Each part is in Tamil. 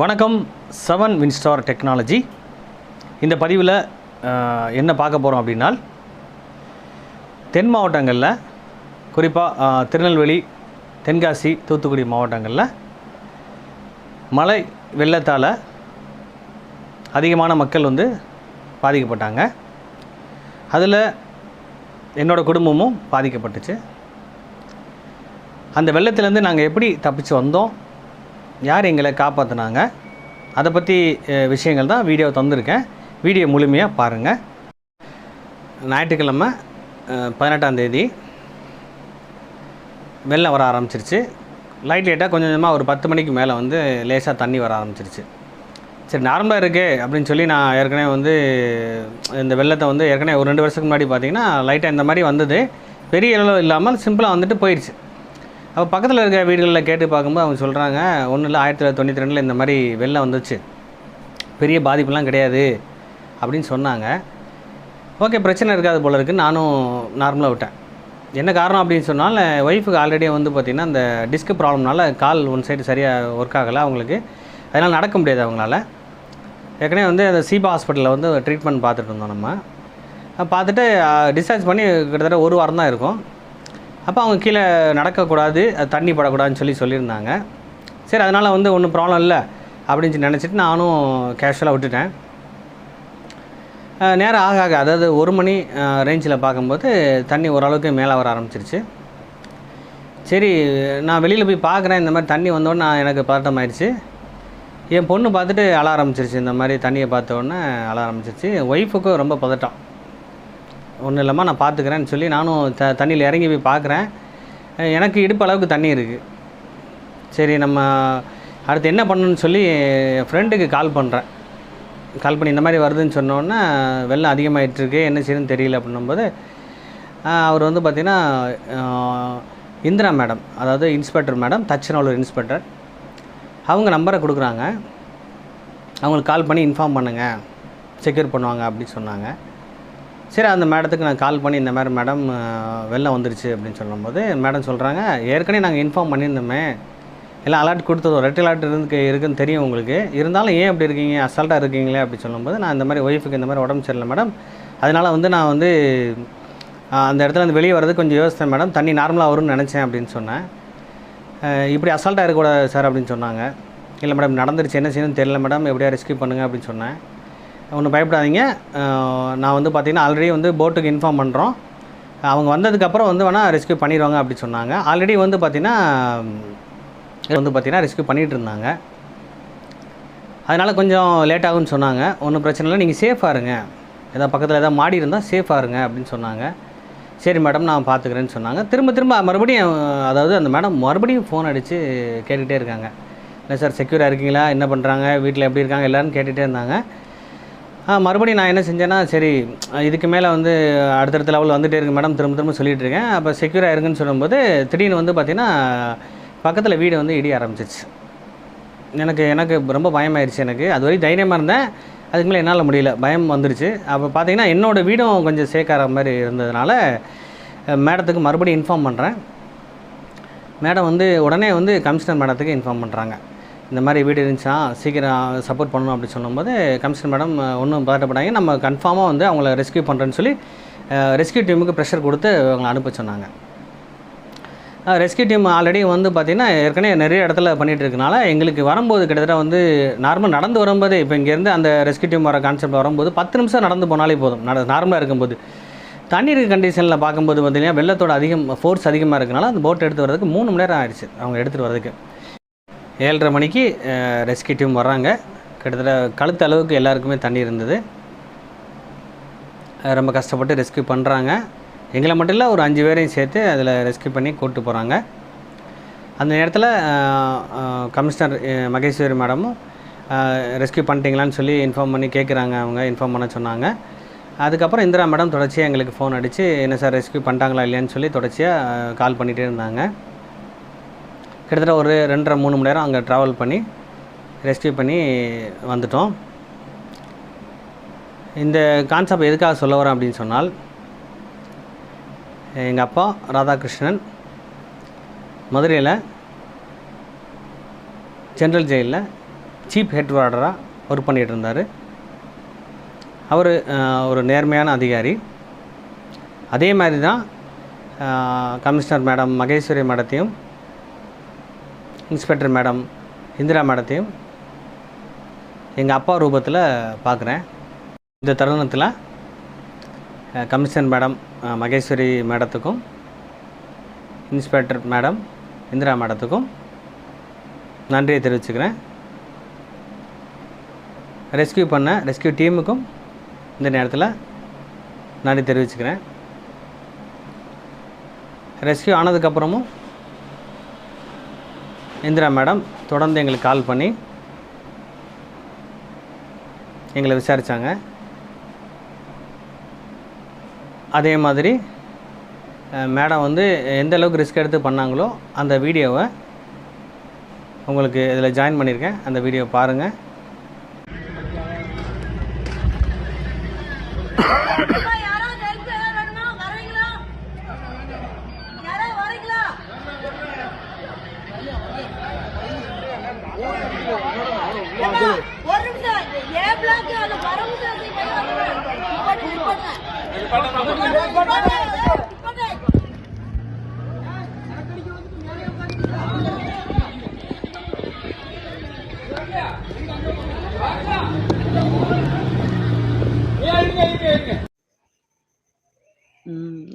வணக்கம் செவன் வின்ஸ்டார் டெக்னாலஜி இந்த பதிவில் என்ன பார்க்க போகிறோம் அப்படின்னா தென் மாவட்டங்களில் குறிப்பாக திருநெல்வேலி தென்காசி தூத்துக்குடி மாவட்டங்களில் மழை வெள்ளத்தால் அதிகமான மக்கள் வந்து பாதிக்கப்பட்டாங்க. அதில் என்னோடய குடும்பமும் பாதிக்கப்பட்டுச்சு. அந்த வெள்ளத்துலேருந்து நாங்கள் எப்படி தப்பிச்சு வந்தோம்? யார் எங்களை காப்பாற்றினாங்க அதை பற்றி விஷயங்கள் தான் வீடியோ தந்திருக்கேன். வீடியோ முழுமையாக பாருங்கள் ஞாயிற்றுக்கிழமை பதினெட்டாம் தேதி வெள்ளம் வர ஆரம்பிச்சிருச்சு. லைட் லைட்டாக கொஞ்சம் கொஞ்சமாக ஒரு பத்து மணிக்கு மேலே வந்து லேசாக தண்ணி வர ஆரம்பிச்சிருச்சு. சரி நார்மலாக இருக்கே அப்படின்னு சொல்லி நான் ஏற்கனவே வந்து இந்த வெள்ளத்தை வந்து ஏற்கனவே ஒரு ரெண்டு வருஷத்துக்கு முன்னாடி பார்த்தீங்கன்னா லைட்டாக இந்த மாதிரி வந்தது. பெரிய அளவு இல்லாமல் சிம்பிளாக வந்துட்டு போயிடுச்சு அப்போ பக்கத்தில் இருக்க வீடுகளில் கேட்டு பார்க்கும்போது அவங்க சொல்கிறாங்க ஒன்றும் இல்லை ஆயிரத்தி தொள்ளாயிரத்தி தொண்ணூற்றி ரெண்டில் இந்த மாதிரி வெள்ளம் வந்துச்சு. பெரிய பாதிப்புலாம் கிடையாது அப்படின்னு சொன்னாங்க. ஓகே பிரச்சனை இருக்காது போல இருக்குது நானும் நார்மலாக விட்டேன். என்ன காரணம் அப்படின்னு சொன்னால் ஒய்ஃபுக்கு ஆல்ரெடி வந்து பார்த்திங்கன்னா அந்த டிஸ்க் ப்ராப்ளம்னால கால் ஒன் சைடு சரியாக ஒர்க் ஆகலை அவங்களுக்கு. அதனால் நடக்க முடியாது அவங்களால. ஏற்கனவே வந்து அந்த சீபா ஹாஸ்பிட்டலில் வந்து ட்ரீட்மெண்ட் பார்த்துட்டு இருந்தோம் நம்ம. பார்த்துட்டு டிஸ்சார்ஜ் பண்ணி கிட்டத்தட்ட ஒரு வாரம் தான் இருக்கும். அப்போ அவங்க கீழே நடக்கக்கூடாது அது தண்ணி படக்கூடாதுன்னு சொல்லி சொல்லியிருந்தாங்க. சரி அதனால் வந்து ஒன்றும் ப்ராப்ளம் இல்லை அப்படின்னு சொல்லி நினச்சிட்டு நானும் கேஷுவலாக விட்டுட்டேன். நேரம் ஆக ஆக அதாவது ஒரு மணி ரேஞ்சில் பார்க்கும்போது தண்ணி ஓரளவுக்கு மேலே வர ஆரம்பிச்சிருச்சு. சரி நான் வெளியில் போய் பார்க்குறேன் இந்த மாதிரி தண்ணி வந்தோடனே நான் எனக்கு பதட்டம் ஆயிடுச்சு என் பொண்ணு பார்த்துட்டு அழ ஆரம்பிச்சிருச்சு இந்த மாதிரி தண்ணியை பார்த்த உடனே அழ ஆரம்பிச்சிருச்சு. ஒய்ஃபுக்கும் ரொம்ப பதட்டம். ஒன்றும் இல்லாமல் நான் பார்த்துக்கிறேன்னு சொல்லி நானும் த தண்ணியில் இறங்கி போய் பார்க்குறேன். எனக்கு இடுப்பு அளவுக்கு தண்ணி இருக்குது சரி நம்ம அடுத்து என்ன பண்ணணும்னு சொல்லி என் ஃப்ரெண்டுக்கு கால் பண்ணுறேன் கால் பண்ணி இந்த மாதிரி வருதுன்னு சொன்னோன்னே வெள்ளம் அதிகமாகிட்டுருக்கு என்ன செய்யணும்னு தெரியல அப்படின்னும்போது அவர் வந்து பார்த்திங்கன்னா இந்திரா மேடம் அதாவது இன்ஸ்பெக்டர் மேடம் தச்சனூர் இன்ஸ்பெக்டர். அவங்க நம்பரை கொடுக்குறாங்க. அவங்களுக்கு கால் பண்ணி இன்ஃபார்ம் பண்ணுங்கள் செக்யூர் பண்ணுவாங்க அப்படின்னு சொன்னாங்க. சரி அந்த மேடத்துக்கு நான் கால் பண்ணி இந்த மாதிரி மேடம் வெளில வெள்ளம் வந்துருச்சு அப்படின்னு சொல்லும்போது மேடம் சொல்கிறாங்க ஏற்கனவே நாங்கள் இன்ஃபார்ம் பண்ணியிருந்தோமே. எல்லாம் அலர்ட் கொடுத்தது ரெட் அலர்ட் இருந்து இருக்குன்னு தெரியும் உங்களுக்கு. இருந்தாலும் ஏன் அப்படி இருக்கீங்க? அசால்ட்டாக இருக்கீங்களே அப்படி சொல்லும்போது நான் இந்த மாதிரி ஒய்ஃபுக்கு இந்த மாதிரி உடம்பு சரியில்லை மேடம். அதனால் வந்து நான் வந்து அந்த இடத்துல வந்து வெளியே வரது கொஞ்சம் யோசித்தேன் மேடம். தண்ணி நார்மலாக வரும்னு நினச்சேன் அப்படின்னு சொன்னேன். இப்படி அசால்ட்டாக இருக்கக்கூடாது சார் அப்படின்னு சொன்னாங்க. இல்லை மேடம் நடந்துருச்சு என்ன செய்யணும்னு தெரியல மேடம். எப்படியா ரெஸ்கியூ பண்ணுங்கள் அப்படின்னு சொன்னேன். ஒன்றும் பயப்படாதீங்க. நான் வந்து பார்த்திங்கன்னா ஆல்ரெடி வந்து போட்டுக்கு இன்ஃபார்ம் பண்ணுறோம் அவங்க வந்ததுக்கப்புறம் வந்து வேணால் ரெஸ்க்யூ பண்ணிடுவாங்க அப்படி சொன்னாங்க. ஆல்ரெடி வந்து பார்த்திங்கன்னா வந்து பார்த்திங்கன்னா ரெஸ்க்யூ பண்ணிகிட்டு இருந்தாங்க. அதனால் கொஞ்சம் லேட் ஆகும்னு சொன்னாங்க. ஒன்றும் பிரச்சனை இல்லை. நீங்கள் சேஃபாக இருங்க. ஏதாவது பக்கத்தில் ஏதாவது மாடி இருந்தால் சேஃபாக இருங்க அப்படின்னு சொன்னாங்க. சரி மேடம் நான் பார்த்துக்கிறேன்னு சொன்னாங்க. திரும்ப திரும்ப மறுபடியும் அதாவது அந்த மேடம் மறுபடியும் ஃபோன் அடித்து கேட்டுகிட்டே இருக்காங்க. இல்லை சார் செக்யூராக இருக்கீங்களா? என்ன பண்ணுறாங்க வீட்டில் எப்படி இருக்காங்க? எல்லோரும் கேட்டுகிட்டே இருந்தாங்க. மறுபடியும் நான் என்ன செஞ்சேன்னா சரி இதுக்கு மேலே வந்து அடுத்தடுத்த லெவல் வந்துட்டே இருக்கு மேடம் திரும்ப திரும்ப சொல்லிகிட்டு இருக்கேன். அப்போ செக்யூராக இருக்குன்னு சொல்லும்போது திடீர்னு வந்து பார்த்திங்கன்னா பக்கத்தில் வீடு வந்து இடிய ஆரம்பிச்சிச்சு எனக்கு எனக்கு ரொம்ப பயமாயிருச்சு எனக்கு. அது வரைக்கும் தைரியமாக இருந்தேன். அதுக்கு மேலே என்னால் முடியல. பயம் வந்துருச்சு. அப்போ பார்த்தீங்கன்னா என்னோடய வீடும் கொஞ்சம் சேக்கார மாதிரி இருந்ததுனால மேடத்துக்கு மறுபடியும் இன்ஃபார்ம் பண்ணுறேன் மேடம் வந்து உடனே வந்து கமிஷனர் மேடத்துக்கு இன்ஃபார்ம் பண்ணுறாங்க இந்த மாதிரி வீடு இருந்துச்சா சீக்கிரம் சப்போர்ட் பண்ணணும் அப்படின்னு சொல்லும்போது கமிஷனர் மேடம் ஒன்றும் பதட்டப்படாங்க நம்ம கன்ஃபார்மாக வந்து அவங்கள ரெஸ்க்யூ பண்ணுறேன்னு சொல்லி ரெஸ்க்யூ டீமுக்கு ப்ரெஷர் கொடுத்து அவங்களை அனுப்ப சொன்னாங்க. ரெஸ்க்யூ டீம் ஆல்ரெடி வந்து பார்த்திங்கன்னா ஏற்கனவே நிறைய இடத்துல பண்ணிகிட்டு இருக்கனால எங்களுக்கு வரும்போது கிட்டத்தட்ட வந்து நார்மல் நடந்து வரும்போது இப்போ இங்கேருந்து அந்த ரெஸ்கியூ டீம் வர கான்செப்ட் வரும்போது பத்து நிமிஷம் நடந்து போனாலே போதும். நட நார்மலாக இருக்கும்போது. தண்ணீர் கண்டிஷனில் பார்க்கும்போது பார்த்திங்கன்னா வெள்ளத்தோட அதிகம் ஃபோர்ஸ் அதிகமாக இருக்கனால அந்த போட் எடுத்து வரதுக்கு மூணு மணி நேரம் ஆயிடுச்சு அவங்க எடுத்துகிட்டு வரதுக்கு ஏழரை மணிக்கு ரெஸ்க்யூ டீம் வர்றாங்க. கிட்டத்தட்ட கழுத்த அளவுக்கு எல்லாருக்குமே தண்ணி இருந்தது. ரொம்ப கஷ்டப்பட்டு ரெஸ்க்யூ பண்ணுறாங்க எங்களை மட்டும் இல்லை ஒரு அஞ்சு பேரையும் சேர்த்து அதில் ரெஸ்க்யூ பண்ணி கூப்பிட்டு போகிறாங்க அந்த நேரத்தில் கமிஷனர் மகேஸ்வரி மேடமும் ரெஸ்க்யூ பண்ணிட்டீங்களான்னு சொல்லி இன்ஃபார்ம் பண்ணி கேட்குறாங்க அவங்க இன்ஃபார்ம் பண்ண சொன்னாங்க. அதுக்கப்புறம் இந்திரா மேடம் தொடர்ச்சியாக எங்களுக்கு ஃபோன் அடித்து என்ன சார் ரெஸ்க்யூ பண்ணிட்டாங்களா இல்லையான்னு சொல்லி தொடர்ச்சியாக கால் பண்ணிகிட்டே இருந்தாங்க. கிட்டத்தட்ட ஒரு ரெண்டரை மூணு மணி நேரம் அங்கே ட்ராவல் பண்ணி ரெஸ்கியூ பண்ணி வந்துட்டோம். இந்த கான்செப்ட் எதுக்காக சொல்ல வரேன் அப்படின்னு சொன்னால் எங்கள் அப்பா ராதாகிருஷ்ணன் மதுரையில் ஜென்ரல் ஜெயிலில் சீப் ஹெட் வார்டராக ஒர்க் பண்ணிகிட்டு இருந்தார். அவர் ஒரு நேர்மையான அதிகாரி. அதே மாதிரி தான் கமிஷனர் மேடம் மகேஸ்வரி மேடத்தையும் இன்ஸ்பெக்டர் மேடம் இந்திரா மேடத்தையும் எங்கள் அப்பா ரூபத்தில் பார்க்குறேன் இந்த தருணத்தில் கமிஷன் மேடம் மகேஸ்வரி மேடத்துக்கும் இன்ஸ்பெக்டர் மேடம் இந்திரா மேடத்துக்கும் நன்றியை தெரிவிச்சுக்கிறேன். ரெஸ்கியூ பண்ண ரெஸ்கியூ டீமுக்கும் இந்த நேரத்தில் நன்றி தெரிவிச்சுக்கிறேன். ரெஸ்கியூ ஆனதுக்கப்புறமும் இந்திரா மேடம் தொடர்ந்து எங்களுக்கு கால் பண்ணி எங்களை விசாரித்தாங்க அதே மாதிரி மேடம் வந்து எந்த அளவுக்கு ரிஸ்க் எடுத்து பண்ணாங்களோ அந்த வீடியோவை உங்களுக்கு இதில் ஜாயின் பண்ணியிருக்கேன். அந்த வீடியோ பாருங்கள்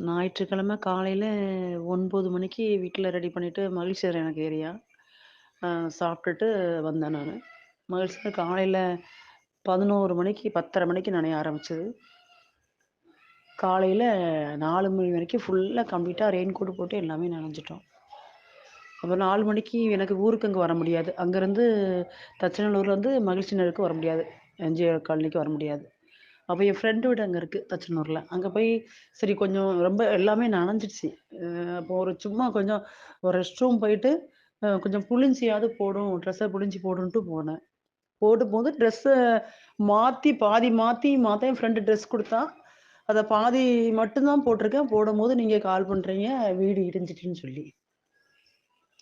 ஞாயிற்றுக்கிழமை காலையில் ஒன்பது மணிக்கு வீட்டில் ரெடி பண்ணிவிட்டு மகிழ்ச்சியர் எனக்கு ஏரியா. சாப்பிட்டுட்டு வந்தேன் நான். மகிழ்ச்சியர் காலையில் பதினோரு மணிக்கு பத்தரை மணிக்கு நனைய ஆரம்பிச்சது. காலையில் நாலு மணி வரைக்கும் ஃபுல்லாக கம்ப்ளீட்டாக ரெயின் கோட் போட்டு எல்லாமே நனைஞ்சிட்டோம். அப்புறம் நாலு மணிக்கு எனக்கு ஊருக்கு அங்கே வர முடியாது. அங்கேருந்து தச்சநல்லூர்லேருந்து மகிழ்ச்சி நகருக்கு வர முடியாது. எம்ஜிஆர் காலனிக்கு வர முடியாது. அப்போ என் ஃப்ரெண்டு வீடு அங்கே இருக்குது தச்சனூரில் அங்கே போய் சரி கொஞ்சம் ரொம்ப எல்லாமே நனைஞ்சிடுச்சு. அப்போ ஒரு சும்மா கொஞ்சம் ஒரு ரெஸ்ட் ரூம் போயிட்டு கொஞ்சம் புளிஞ்சியாவது போடும் ட்ரெஸ்ஸை புளிஞ்சி போடுன்ட்டு போனேன். போட்டு போது ட்ரெஸ்ஸை மாற்றி பாதி மாற்றி மாற்ற என் ஃப்ரெண்டு ட்ரெஸ் கொடுத்தா அதை பாதி மட்டும்தான் போட்டிருக்கேன். போடும்போது நீங்கள் கால் பண்ணுறீங்க வீடு இடிஞ்சிட்டுன்னு சொல்லி.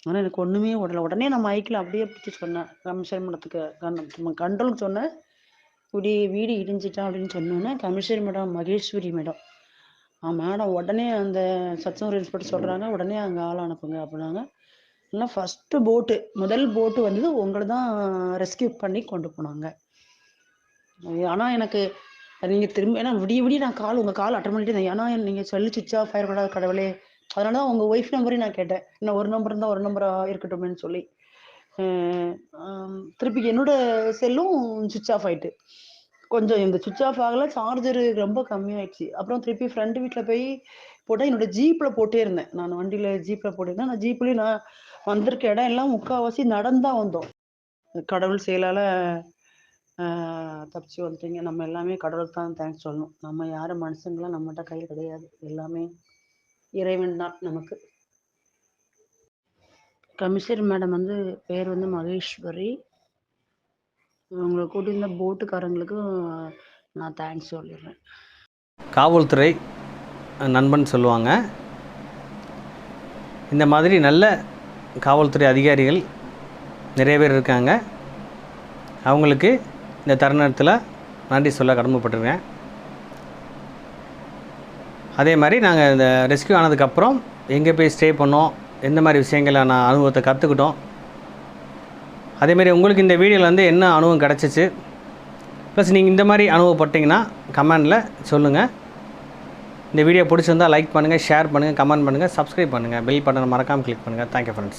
ஆனால் எனக்கு ஒன்றுமே உடல உடனே நான் மைக்கில் அப்படியே பிடிச்சி சொன்னேன். கமிஷன் மடத்துக்கு கண் கண்ட்ரோலுக்கு சொன்னேன். இப்படி வீடு இடிஞ்சிட்டா அப்படின்னு சொன்னோன்னே கமிஷன் மேடம் மகேஸ்வரி மேடம். ஆ மேடம் உடனே அந்த சச்சம் இன்ஸ்பெக்டர் சொல்கிறாங்க உடனே அங்கே ஆள் அனுப்புங்க அப்படின்னாங்க. இல்லை ஃபஸ்ட்டு போட்டு முதல் போட்டு வந்தது உங்களை தான் ரெஸ்கியூ பண்ணி கொண்டு போனாங்க. ஆனால் எனக்கு நீங்கள் திரும்ப ஏன்னா விடிய விடிய நான் கால் உங்கள் கால் அட்டன் பண்ணிட்டு இருந்தேன். ஏன்னா நீங்கள் சொல்லி சுவிட்ச் ஆஃப் ஆயிடக்கூடாது கடவுளே. அதனால தான் உங்கள் ஒய்ஃப் நம்பரையும் நான் கேட்டேன். இன்னும் ஒரு நம்பர் இருந்தால் ஒரு நம்பராக இருக்கட்டும்னு சொல்லி. திருப்பி என்னோட செல்லும் சுவிட்ச் ஆஃப் ஆயிட்டு. கொஞ்சம் இந்த சுவிச் ஆஃப் ஆகல சார்ஜரு ரொம்ப கம்மியாயிடுச்சு. அப்புறம் திருப்பி ஃப்ரெண்டு வீட்டில் போய் போட்டால் என்னோட ஜீப்பில் போட்டே இருந்தேன். நான் வண்டியில் ஜீப்பில் போட்டிருந்தேன் நான் ஜீப்லேயும் நான் வந்திருக்க இடம் எல்லாம் முக்கால்வாசி நடந்தா வந்தோம். கடவுள் செயலால் தப்பிச்சு வந்துட்டீங்க. நம்ம எல்லாமே கடவுளுக்கு தான் தேங்க்ஸ் சொல்லணும். நம்ம யாரும் மனுஷங்களாம் நம்மகிட்ட கையில் கிடையாது. எல்லாமே இறைவன் தான் நமக்கு. கமிஷர் மேடம் வந்து பேர் வந்து மகேஸ்வரி. உங்களை கூட்டியிருந்த போட்டுக்காரங்களுக்கும் நான் தேங்க்ஸ் சொல்லிடுறேன். காவல்துறை நண்பன் சொல்லுவாங்க. இந்த மாதிரி நல்ல காவல்துறை அதிகாரிகள் நிறைய பேர் இருக்காங்க. அவங்களுக்கு இந்த தருணத்தில் நன்றி சொல்ல கடமைப்பட்டிருக்கேன். அதே மாதிரி நாங்கள் இந்த ரெஸ்கியூ ஆனதுக்கப்புறம் எங்கே போய் ஸ்டே பண்ணோம் எந்த மாதிரி விஷயங்களை நான் அனுபவத்தை கற்றுக்கிட்டோம் அதேமாரி உங்களுக்கு இந்த வீடியோவில் வந்து என்ன அனுபவம் கிடச்சிச்சு? ப்ளஸ் நீங்கள் இந்த மாதிரி அனுபவப்பட்டீங்கன்னா கமெண்டில் சொல்லுங்கள் இந்த வீடியோ பிடிச்சிருந்தால் லைக் பண்ணுங்கள் ஷேர் பண்ணுங்கள் கமெண்ட் பண்ணுங்கள் சப்ஸ்கிரைப் பண்ணுங்கள் பெல் பட்டனை மறக்காமல் கிளிக் பண்ணுங்கள் தேங்க்யூ ஃப்ரெண்ட்ஸ்